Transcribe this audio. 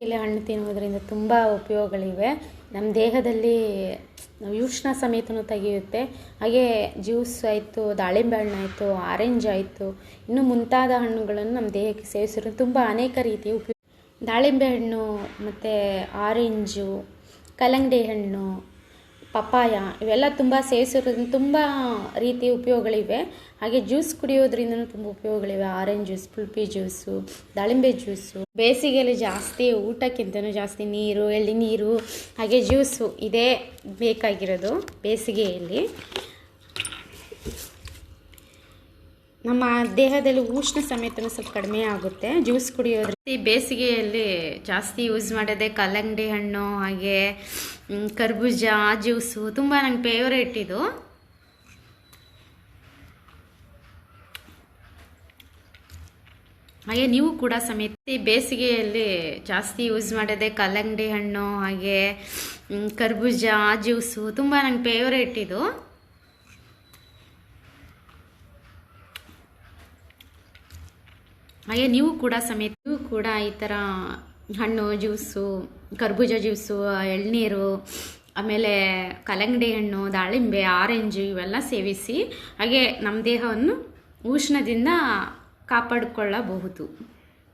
ಎಲೆ ಹಣ್ಣು ತಿನ್ನುವುದರಿಂದ ತುಂಬ ಉಪಯೋಗಗಳಿವೆ. ನಮ್ಮ ದೇಹದಲ್ಲಿ ಉಷ್ಣ ಸಮೇತನೂ ತೆಗೆಯುತ್ತೆ. ಹಾಗೆ ಜ್ಯೂಸ್ ಆಯಿತು, ದಾಳಿಂಬೆ ಹಣ್ಣು ಆಯಿತು, ಆರೆಂಜ್ ಆಯಿತು, ಇನ್ನೂ ಮುಂತಾದ ಹಣ್ಣುಗಳನ್ನು ನಮ್ಮ ದೇಹಕ್ಕೆ ಸೇವಿಸಿದ್ರೆ ತುಂಬ ಅನೇಕ ರೀತಿಯ ಉಪಯೋಗ ದಾಳಿಂಬೆ ಹಣ್ಣು, ಮತ್ತು ಆರೆಂಜು, ಕಲ್ಲಂಗಡಿ ಹಣ್ಣು ಪಪಾಯ ಇವೆಲ್ಲ ತುಂಬ ಸೇವಿಸೋದ್ರಿಂದ ತುಂಬ ರೀತಿ ಉಪಯೋಗಗಳಿವೆ. ಹಾಗೆ ಜ್ಯೂಸ್ ಕುಡಿಯೋದ್ರಿಂದನೂ ತುಂಬ ಉಪಯೋಗಗಳಿವೆ. ಆರೆಂಜ್ ಜ್ಯೂಸ್, ಪುಲ್ಪಿ ಜ್ಯೂಸು, ದಾಳಿಂಬೆ ಜ್ಯೂಸು. ಬೇಸಿಗೆಯಲ್ಲಿ ಜಾಸ್ತಿ ಊಟಕ್ಕಿಂತನೂ ಜಾಸ್ತಿ ನೀರು ಎಳ್ನೀರು ಹಾಗೆ ಜ್ಯೂಸು ಇದೇ ಬೇಕಾಗಿರೋದು ಬೇಸಿಗೆಯಲ್ಲಿ. ನಮ್ಮ ದೇಹದಲ್ಲಿ ಉಷ್ಣ ಸಮೇತನೂ ಸ್ವಲ್ಪ ಕಡಿಮೆ ಆಗುತ್ತೆ. ಜ್ಯೂಸ್ ಕುಡಿಯೋದ್ರ ಈ ಬೇಸಿಗೆಯಲ್ಲಿ ಜಾಸ್ತಿ ಯೂಸ್ ಮಾಡೋದೆ ಕಲ್ಲಂಗಡಿ ಹಣ್ಣು, ಹಾಗೆ ಕರ್ಬುಜ, ಜ್ಯೂಸು ತುಂಬ ನಂಗೆ ಫೇವ್ರೇಟ್ ಇದು. ಹಾಗೆ ನೀವು ಕೂಡ ಸಮೇತ ಬೇಸಿಗೆಯಲ್ಲಿ ಜಾಸ್ತಿ ಯೂಸ್ ಮಾಡೋದೆ ಕಲ್ಲಂಗಡಿ ಹಣ್ಣು, ಹಾಗೆ ಕರ್ಬುಜ ಕರ್ಬೂಜ, ಜ್ಯೂಸು ತುಂಬ ನಂಗೆ ಫೇವ್ರೇಟ್ ಇದು. ಹಾಗೆ ನೀವು ಕೂಡ ಸಮೇತ ಕೂಡ ಈ ಥರ ಹಣ್ಣು, ಜ್ಯೂಸು, ಕರ್ಬೂಜ ಜ್ಯೂಸು, ಎಳ್ನೀರು, ಆಮೇಲೆ ಕಲ್ಲಂಗಡಿ ಹಣ್ಣು, ದಾಳಿಂಬೆ, ಆರೆಂಜು ಇವೆಲ್ಲ ಸೇವಿಸಿ ಹಾಗೆ ನಮ್ಮ ದೇಹವನ್ನು ಉಷ್ಣದಿಂದ ಕಾಪಾಡಿಕೊಳ್ಳಬಹುದು.